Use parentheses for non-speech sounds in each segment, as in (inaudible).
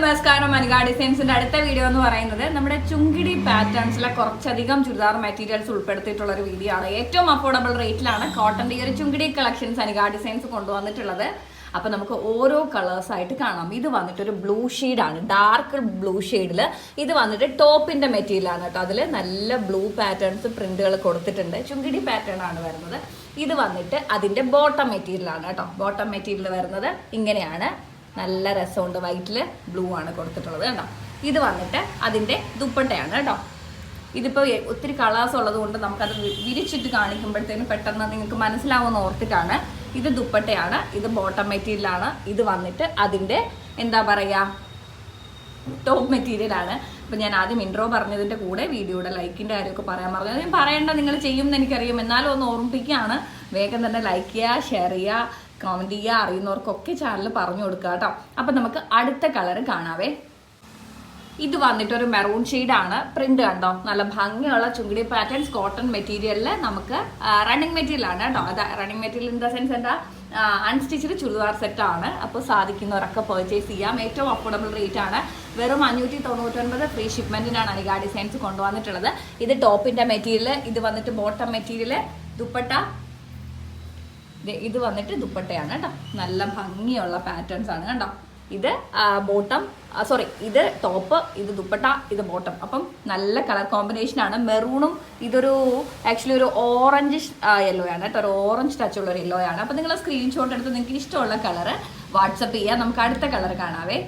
നമസ്കാരം. മനിക ഡിസൈൻസിന്റെ അടുത്ത വീഡിയോ എന്ന് പറയുന്നത് നമ്മുടെ ചുങ്കിടി പാറ്റേൺസിലെ കുറച്ചധികം ചുരിദാർ മെറ്റീരിയൽസ് ഉൾപ്പെടുത്തിയിട്ടുള്ള ഒരു വീഡിയോ ആണ്. ഏറ്റവും അഫോർഡബിൾ റേറ്റിലാണ് കോട്ടന്റെ ഒരു ചുങ്കിടി കളക്ഷൻസ് അനിക ഡിസൈൻസ് കൊണ്ടുവന്നിട്ടുള്ളത്. അപ്പൊ നമുക്ക് ഓരോ കളേഴ്സ് ആയിട്ട് കാണാം. ഇത് വന്നിട്ട് ഒരു ബ്ലൂ ആണ്. ഡാർക്ക് ബ്ലൂ ഷെയ്ഡിൽ ഇത് വന്നിട്ട് ടോപ്പിന്റെ മെറ്റീരിയൽ ആണ് കേട്ടോ. അതിൽ നല്ല ബ്ലൂ പാറ്റേൺസ് പ്രിന്റുകൾ കൊടുത്തിട്ടുണ്ട്. ചുങ്കിടി പാറ്റേൺ ആണ് വരുന്നത്. ഇത് വന്നിട്ട് അതിന്റെ ബോട്ടം മെറ്റീരിയൽ ആണ് കേട്ടോ. ബോട്ടം മെറ്റീരിയൽ വരുന്നത് ഇങ്ങനെയാണ്. നല്ല രസമുണ്ട്. വൈറ്റിൽ ബ്ലൂ ആണ് കൊടുത്തിട്ടുള്ളത് കേട്ടോ ഇത് വന്നിട്ട് അതിന്റെ ദുപ്പട്ടയാണ് കേട്ടോ. ഇതിപ്പോൾ ഒത്തിരി കളേഴ്സ് ഉള്ളത് കൊണ്ട് നമുക്കത് വിരിച്ചിട്ട് കാണിക്കുമ്പോഴത്തേനും പെട്ടെന്ന് നിങ്ങൾക്ക് മനസ്സിലാവുന്ന ഓർത്തിട്ടാണ് ഇത് ദുപ്പട്ടയാണ്. ഇത് ബോട്ടം മെറ്റീരിയലാണ് ഇത് വന്നിട്ട് അതിന്റെ എന്താ പറയുക ടോപ്പ് മെറ്റീരിയലാണ് അപ്പം ഞാൻ ആദ്യം ഇൻട്രോ പറഞ്ഞതിന്റെ കൂടെ വീഡിയോയുടെ ലൈക്കിന്റെ കാര്യമൊക്കെ പറയാൻ പറഞ്ഞത് ഞാൻ പറയേണ്ട നിങ്ങൾ ചെയ്യുമെന്ന് എനിക്കറിയാം. എന്നാലും ഒന്ന് ഓർമ്മിപ്പിക്കുകയാണ്. വേഗം തന്നെ ലൈക്ക് ചെയ്യുക ഷെയർ ചെയ്യുക. കമന്റ് ചെയ്യുക അറിയുന്നവർക്കൊക്കെ ചാനൽ പറഞ്ഞു കൊടുക്കുക കേട്ടോ അപ്പം നമുക്ക് അടുത്ത കളർ കാണാവേ. ഇത് വന്നിട്ട് ഒരു മെറൂൺ ആണ്. പ്രിന്റ് കണ്ടോ? നല്ല ഭംഗിയുള്ള ചുങ്കിടി പാറ്റേൺസ് കോട്ടൺ മെറ്റീരിയലിൽ നമുക്ക് റണ്ണിങ് മെറ്റീരിയൽ ആണ് കേട്ടോ അത് running material in the sense എന്താ? അൺസ്റ്റിച്ചഡ് ചുരിദാർ സെറ്റ് ആണ്. അപ്പോൾ സാധിക്കുന്നവരൊക്കെ പർച്ചേസ് ചെയ്യാം. ഏറ്റവും അഫോർഡബിൾ റേറ്റ് ആണ്. വെറും അഞ്ഞൂറ്റി തൊണ്ണൂറ്റൊൻപത് ഫ്രീ ഷിപ്മെന്റിനാണ് അനിക ഡിസൈൻസ് കൊണ്ടുവന്നിട്ടുള്ളത്. ഇത് ടോപ്പിന്റെ മെറ്റീരിയൽ ഇത് വന്നിട്ട് ബോട്ടം മെറ്റീരിയൽ ദുപ്പട്ട ഇത് വന്നിട്ട് ദുപ്പട്ടയാണ് കേട്ടോ. നല്ല ഭംഗിയുള്ള പാറ്റേൺസ് ആണ് കണ്ടോ? ഇത് ബോട്ടം സോറി ഇത് ടോപ്പ് ഇത് ദുപ്പട്ട ഇത് ബോട്ടം അപ്പം നല്ല കളർ കോമ്പിനേഷൻ ആണ്. മെറൂണും ഇതൊരു ആക്ച്വലി ഒരു ഓറഞ്ച് യെല്ലോ ആണ് കേട്ടോ. ഒരു ഓറഞ്ച് ടച്ച് ഉള്ള ഒരു യെല്ലോ ആണ്. അപ്പം നിങ്ങൾ സ്ക്രീൻഷോട്ട് എടുത്ത് നിങ്ങൾക്ക് ഇഷ്ടമുള്ള കളർ വാട്സപ്പ് ചെയ്യാം. നമുക്ക് അടുത്ത കളർ കാണാവേ.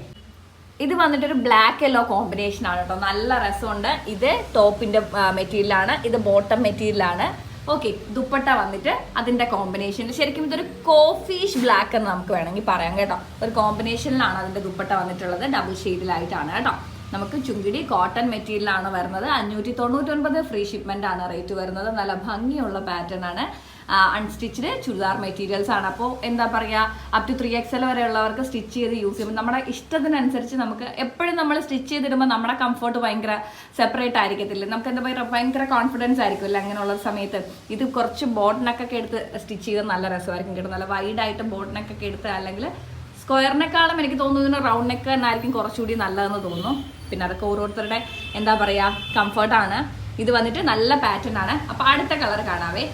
ഇത് വന്നിട്ട് ഒരു ബ്ലാക്ക് യെല്ലോ കോമ്പിനേഷൻ ആണ് കേട്ടോ. നല്ല രസമുണ്ട്. ഇത് ടോപ്പിന്റെ മെറ്റീരിയലാണ് ഇത് ബോട്ടം മെറ്റീരിയൽ ആണ്. ഓക്കെ ദുപ്പട്ട വന്നിട്ട് അതിന്റെ കോമ്പിനേഷൻ ശരിക്കും ഇതൊരു കോഫീഷ് ബ്ലാക്ക് എന്ന് നമുക്ക് വേണമെങ്കിൽ പറയാം കേട്ടോ. ഒരു കോമ്പിനേഷനിലാണ് അതിന്റെ ദുപ്പട്ട വന്നിട്ടുള്ളത്. ഡബിൾ ഷെയ്ഡിലായിട്ടാണ് കേട്ടോ. നമുക്ക് ചുങ്കിടി കോട്ടൺ മെറ്റീരിയലാണ് വരുന്നത്. അഞ്ഞൂറ്റി തൊണ്ണൂറ്റൊൻപത് ഫ്രീ ഷിപ്മെന്റ് ആണ് റേറ്റ് വരുന്നത്. നല്ല ഭംഗിയുള്ള പാറ്റേൺ ആണ്. അൺസ്റ്റിച്ച്ഡ് ചുരിദാർ മെറ്റീരിയൽസ് ആണ്. അപ്പോൾ എന്താ പറയുക അപ് ടു ത്രീ എക്സൽ വരെ ഉള്ളവർക്ക് സ്റ്റിച്ച് ചെയ്ത് യൂസ് ചെയ്യുമ്പോൾ നമ്മുടെ ഇഷ്ടത്തിനനുസരിച്ച് നമുക്ക് എപ്പോഴും നമ്മൾ സ്റ്റിച്ച് ചെയ്തിടുമ്പോൾ നമ്മുടെ കംഫർട്ട് ഭയങ്കര സെപ്പറേറ്റ് ആയിരിക്കത്തില്ല? നമുക്ക് എന്താ പറയുക ഭയങ്കര കോൺഫിഡൻസ് ആയിരിക്കുമല്ലോ അങ്ങനെയുള്ള സമയത്ത്. ഇത് കുറച്ച് ബോട്ടിനൊക്കെ എടുത്ത് സ്റ്റിച്ച് ചെയ്ത് നല്ല രസമായിരിക്കും കേട്ടോ. നല്ല വൈഡായിട്ട് ബോട്ടിനൊക്കെ എടുത്ത് അല്ലെങ്കിൽ സ്ക്വയറിനെക്കാളും എനിക്ക് തോന്നുന്നതിന് റൗണ്ട് നെക്ക് തന്നെയായിരിക്കും കുറച്ചുകൂടി നല്ലതെന്ന് തോന്നുന്നു. പിന്നെ അതൊക്കെ ഓരോരുത്തരുടെ എന്താ പറയുക കംഫർട്ടാണ് ഇത് വന്നിട്ട് നല്ല പാറ്റേൺ ആണ്. അപ്പോൾ അടുത്ത കളർ കാണാവേ.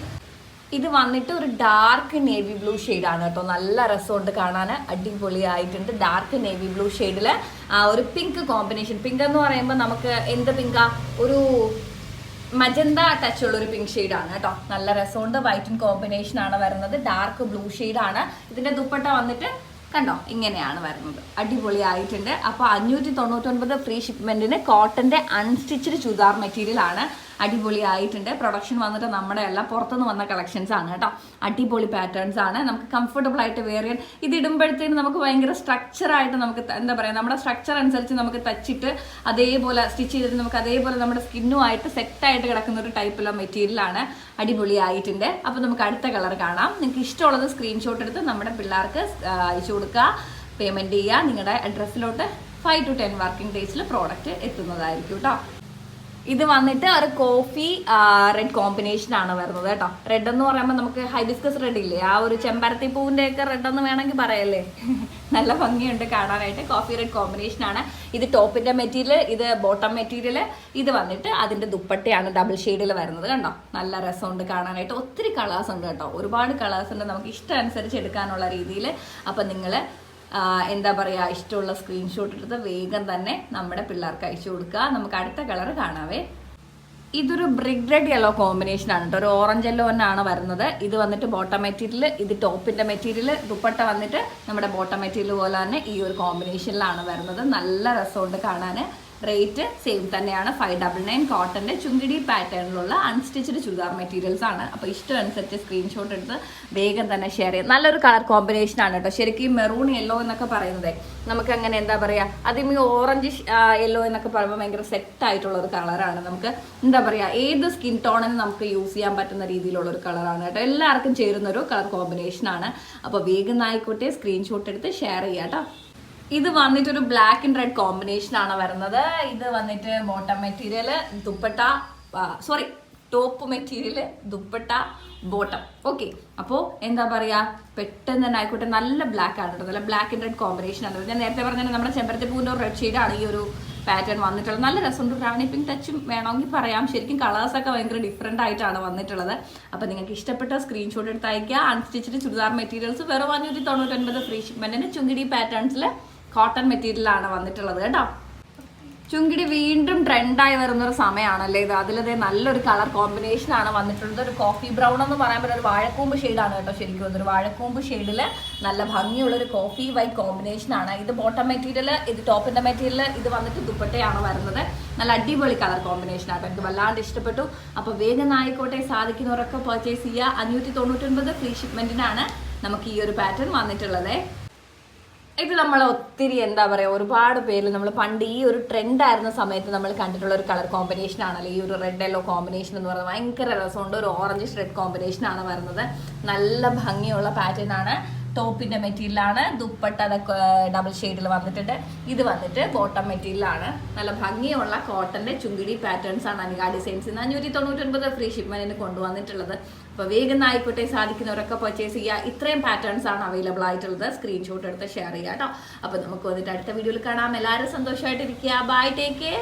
ഇത് വന്നിട്ട് ഒരു ഡാർക്ക് നേവി ബ്ലൂ ആണ് കേട്ടോ. നല്ല രസമുണ്ട് കാണാൻ അടിപൊളിയായിട്ടുണ്ട് ഡാർക്ക് നേവി ബ്ലൂ ഷെയ്ഡിൽ ഒരു പിങ്ക് കോമ്പിനേഷൻ പിങ്ക് എന്ന് പറയുമ്പോൾ നമുക്ക് എന്ത് പിങ്കാ ഒരു മജന്ത ടച്ച് ഉള്ള ഒരു പിങ്ക് ആണ് കേട്ടോ. നല്ല രസമുണ്ട്. വൈറ്റ് കോമ്പിനേഷൻ ആണ് വരുന്നത്. ഡാർക്ക് ബ്ലൂ ആണ്. ഇതിന്റെ ദുപ്പട്ട വന്നിട്ട് കണ്ടോ? ഇങ്ങനെയാണ് വരുന്നത്. അടിപൊളിയായിട്ടുണ്ട്. അപ്പോൾ അഞ്ഞൂറ്റി തൊണ്ണൂറ്റൊൻപത് ഫ്രീ ഷിപ്മെന്റിന് കോട്ടന്റെ അൺസ്റ്റിച്ചഡ് ചുദാർ മെറ്റീരിയൽ ആണ്. അടിപൊളിയായിട്ടുണ്ട്. പ്രൊഡക്ഷൻ വന്നിട്ട് നമ്മുടെ എല്ലാം പുറത്തുനിന്ന് വന്ന കളക്ഷൻസ് ആണ് കേട്ടോ. അടിപൊളി പാറ്റേൺസ് ആണ്. നമുക്ക് കംഫർട്ടബിൾ ആയിട്ട് ചെയ്യാൻ ഇത് ഇടുമ്പോഴത്തേന് നമുക്ക് ഭയങ്കര സ്ട്രക്ചർ ആയിട്ട് നമുക്ക് എന്താ പറയുക നമ്മുടെ സ്ട്രക്ചർ അനുസരിച്ച് നമുക്ക് തച്ചിട്ട് അതേപോലെ സ്റ്റിച്ച് ചെയ്തിട്ട് നമുക്ക് അതേപോലെ നമ്മുടെ സ്കിന്നുമായിട്ട് സെറ്റായിട്ട് കിടക്കുന്ന ഒരു ടൈപ്പുള്ള ആണ്. അടിപൊളിയായിട്ടുണ്ട്. അപ്പോൾ നമുക്ക് അടുത്ത കളർ കാണാം. നിങ്ങൾക്ക് ഇഷ്ടമുള്ളത് സ്ക്രീൻഷോട്ട് എടുത്ത് നമ്മുടെ പിള്ളേർക്ക് അയച്ചു കൊടുക്കുക. പേയ്മെന്റ് ചെയ്യുക. നിങ്ങളുടെ അഡ്രസ്സിലോട്ട് ഫൈവ് ടു ടെൻ വർക്കിംഗ് ഡേയ്സിൽ പ്രോഡക്റ്റ് എത്തുന്നതായിരിക്കും കേട്ടോ ഇത് വന്നിട്ട് ഒരു കോഫി റെഡ് കോമ്പിനേഷൻ ആണ് വരുന്നത് കേട്ടോ. റെഡ് എന്ന് പറയുമ്പോൾ നമുക്ക് ഹൈബിസ്കസ് റെഡ് ഇല്ലേ? ആ ഒരു ചെമ്പരത്തി പൂവിന്റെ ഒക്കെ റെഡ് എന്ന് വേണമെങ്കിൽ പറയല്ലേ? (laughs) നല്ല ഭംഗിയുണ്ട് കാണാനായിട്ട്. കോഫി റെഡ് കോമ്പിനേഷൻ ആണ്. ഇത് ടോപ്പിന്റെ മെറ്റീരിയൽ ഇത് ബോട്ടം മെറ്റീരിയൽ ഇത് വന്നിട്ട് അതിന്റെ ദുപ്പട്ടയാണ് ഡബിൾ ഷെയ്ഡിൽ വരുന്നത് കണ്ടോ? നല്ല രസമുണ്ട് കാണാനായിട്ട്. ഒത്തിരി കളേഴ്സ് ഉണ്ട് കേട്ടോ. ഒരുപാട് കളേഴ്സ് ഉണ്ട്. നമുക്ക് ഇഷ്ടം അനുസരിച്ച് എടുക്കാനുള്ള രീതിയിൽ അപ്പം നിങ്ങൾ എന്താ പറയുക ഇഷ്ടമുള്ള സ്ക്രീൻഷോട്ട് എടുത്ത് വേഗം തന്നെ നമ്മുടെ പിള്ളേർക്ക് അയച്ചു കൊടുക്കുക. നമുക്ക് അടുത്ത കളർ കാണാവേ. ഇതൊരു ബ്രിഗ് റെഡ് യെല്ലോ കോമ്പിനേഷൻ ആണ് കേട്ടോ. ഒരു ഓറഞ്ച് യെല്ലോ തന്നെയാണ് വരുന്നത്. ഇത് വന്നിട്ട് ബോട്ടം മെറ്റീരിയൽ ഇത് ടോപ്പിന്റെ മെറ്റീരിയൽ ദുപ്പട്ട വന്നിട്ട് നമ്മുടെ ബോട്ടം മെറ്റീരിയൽ പോലെ തന്നെ ഈ ഒരു കോമ്പിനേഷനിലാണ് വരുന്നത്. നല്ല രസമുണ്ട് കാണാൻ റേറ്റ് സെയിം തന്നെയാണ്. ഫൈവ് ഡബിൾ നയൻ കോട്ടന്റെ ചുങ്കിടി പാറ്റേണിലുള്ള അൺസ്റ്റിച്ചഡ് ചുരിദാർ മെറ്റീരിയൽസ് ആണ്. അപ്പോൾ ഇഷ്ടം അനുസരിച്ച് സ്ക്രീൻഷോട്ട് എടുത്ത് വേഗം തന്നെ ഷെയർ ചെയ്യാം. നല്ലൊരു കളർ കോമ്പിനേഷൻ ആണ് കേട്ടോ. ശരിക്കും മെറൂൺ യെല്ലോ എന്നൊക്കെ പറയുന്നത് നമുക്ക് അങ്ങനെ എന്താ പറയുക അതിന് ഓറഞ്ച് യെല്ലോ എന്നൊക്കെ പറയുമ്പോൾ ഭയങ്കര സെറ്റ് ആയിട്ടുള്ള ഒരു കളറാണ് നമുക്ക് എന്താ പറയുക ഏത് സ്കിൻ ടോണിന് നമുക്ക് യൂസ് ചെയ്യാൻ പറ്റുന്ന രീതിയിലുള്ള ഒരു കളറാണ് കേട്ടോ. എല്ലാവർക്കും ചേരുന്ന ഒരു കളർ കോമ്പിനേഷൻ ആണ്. അപ്പോൾ വേഗം ആയിക്കോട്ടെ സ്ക്രീൻഷോട്ട് എടുത്ത് ഷെയർ ചെയ്യാം കേട്ടോ. ഇത് വന്നിട്ട് ഒരു ബ്ലാക്ക് ആൻഡ് റെഡ് കോമ്പിനേഷൻ ആണ് വരുന്നത്. ഇത് വന്നിട്ട് bottom material dupatta sorry top material dupatta bottom okay അപ്പോൾ എന്താ പറയുക പെട്ടെന്ന് തന്നെ ആയിക്കോട്ടെ നല്ല ബ്ലാക്ക് ആണ് നല്ല ബ്ലാക്ക് ആൻഡ് റെഡ് കോമ്പിനേഷൻ ആണ്. ഞാൻ നേരത്തെ പറഞ്ഞ നമ്മുടെ ചെമ്പരത്തി പൂവിന്റെ റെഡ് ഷെയ്ഡാണ് ഈ ഒരു പാറ്റേൺ വന്നിട്ടുള്ളത്. നല്ല രസമുണ്ട്. റാണി പിങ്ക് ടച്ചും വേണമെങ്കിൽ പറയാം. ശരിക്കും കളേഴ്സ് ഒക്കെ ഭയങ്കര ഡിഫറെന്റ് ആയിട്ടാണ് വന്നിട്ടുള്ളത്. അപ്പോൾ നിങ്ങൾക്ക് ഇഷ്ടപ്പെട്ട സ്ക്രീൻഷോട്ട് എടുത്ത് അയക്കുക അൺസ്റ്റിച്ചിട്ട് ചുരിദാർ മെറ്റീരിയൽസ് വെറും അഞ്ഞൂറ്റി തൊണ്ണൂറ്റൊൻപത് ഫ്രീ ഷിപ്മെന്റിന് ചുങ്കിടി പാറ്റേൺസിൽ കോട്ടൺ മെറ്റീരിയലാണ് വന്നിട്ടുള്ളത് കേട്ടോ. ചുങ്കിടി വീണ്ടും ട്രെൻഡായി വരുന്ന ഒരു സമയമാണല്ലേ ഇത്. അതിലതേ നല്ലൊരു കളർ കോമ്പിനേഷൻ ആണ് വന്നിട്ടുള്ളത്. ഒരു കോഫി ബ്രൗൺ എന്ന് പറയാൻ പറ്റുന്ന ഒരു വാഴക്കൂമ്പ് ഷെയ്ഡാണ് കേട്ടോ ശരിക്കും ഒരു വാഴക്കൂമ്പ് ഷെയ്ഡിൽ നല്ല ഭംഗിയുള്ള ഒരു കോഫി വൈറ്റ് കോമ്പിനേഷൻ ആണ്. ഇത് ബോട്ടം മെറ്റീരിയൽ ഇത് ടോപ്പിന്റെ മെറ്റീരിയൽ ഇത് വന്നിട്ട് ദുപ്പട്ടയാണ് വരുന്നത്. നല്ല അടിപൊളി കളർ കോമ്പിനേഷൻ ആണ്. എനിക്ക് വല്ലാണ്ട് ഇഷ്ടപ്പെട്ടു. അപ്പോൾ വേഗം ആയിക്കോട്ടെ സാധിക്കുന്നവരൊക്കെ പർച്ചേസ് ചെയ്യുക. അഞ്ഞൂറ്റി തൊണ്ണൂറ്റൊൻപത് ഫ്രീ ഷിപ്മെന്റിനാണ് നമുക്ക് ഈ ഒരു പാറ്റേൺ വന്നിട്ടുള്ളത്. ഇത് നമ്മൾ ഒത്തിരി എന്താ പറയുക ഒരുപാട് പേര് നമ്മൾ പണ്ട് ഈ ഒരു ട്രെൻഡ് ആയിരുന്ന സമയത്ത് നമ്മൾ കണ്ടിട്ടുള്ള ഒരു കളർ കോമ്പിനേഷൻ ആണല്ലോ. ഈ ഒരു റെഡ് യെല്ലോ കോമ്പിനേഷൻ എന്ന് പറയുന്നത്. ഭയങ്കര രസമുണ്ട്. ഒരു ഓറഞ്ച് റെഡ് കോമ്പിനേഷൻ ആണ് വരുന്നത്. നല്ല ഭംഗിയുള്ള പാറ്റേൺ ആണ്. ടോപ്പിന്റെ മെറ്റീരിയലാണ്. ദുപ്പട്ട ഡബിൾ ഷെയ്ഡിൽ വന്നിട്ടുണ്ട്. ഇത് വന്നിട്ട് ബോട്ടം മെറ്റീരിയലാണ്. നല്ല ഭംഗിയുള്ള കോട്ടന്റെ ചുങ്കിടി പാറ്റേൺസ് ആണ് അനിക ഡിസൈൻസ് അഞ്ഞൂറ്റി അഞ്ഞൂറ്റി തൊണ്ണൂറ്റൊൻപത് ഫ്രീ ഷിപ്മെന്റിന് കൊണ്ടുവന്നിട്ടുള്ളത്. അപ്പോൾ വേഗം ആയിക്കോട്ടെ സാധിക്കുന്നവരൊക്കെ പർച്ചേസ് ചെയ്യുക ഇത്രയും പാറ്റേൺസ് ആണ് അവൈലബിൾ ആയിട്ടുള്ളത്. സ്ക്രീൻഷോട്ട് എടുത്ത് ഷെയർ ചെയ്യുക കേട്ടോ അപ്പോൾ നമുക്ക് വന്നിട്ട് അടുത്ത വീഡിയോയിൽ കാണാം. എല്ലാവരും സന്തോഷമായിട്ടിരിക്കുക ബൈ ടേക്ക് കെയർ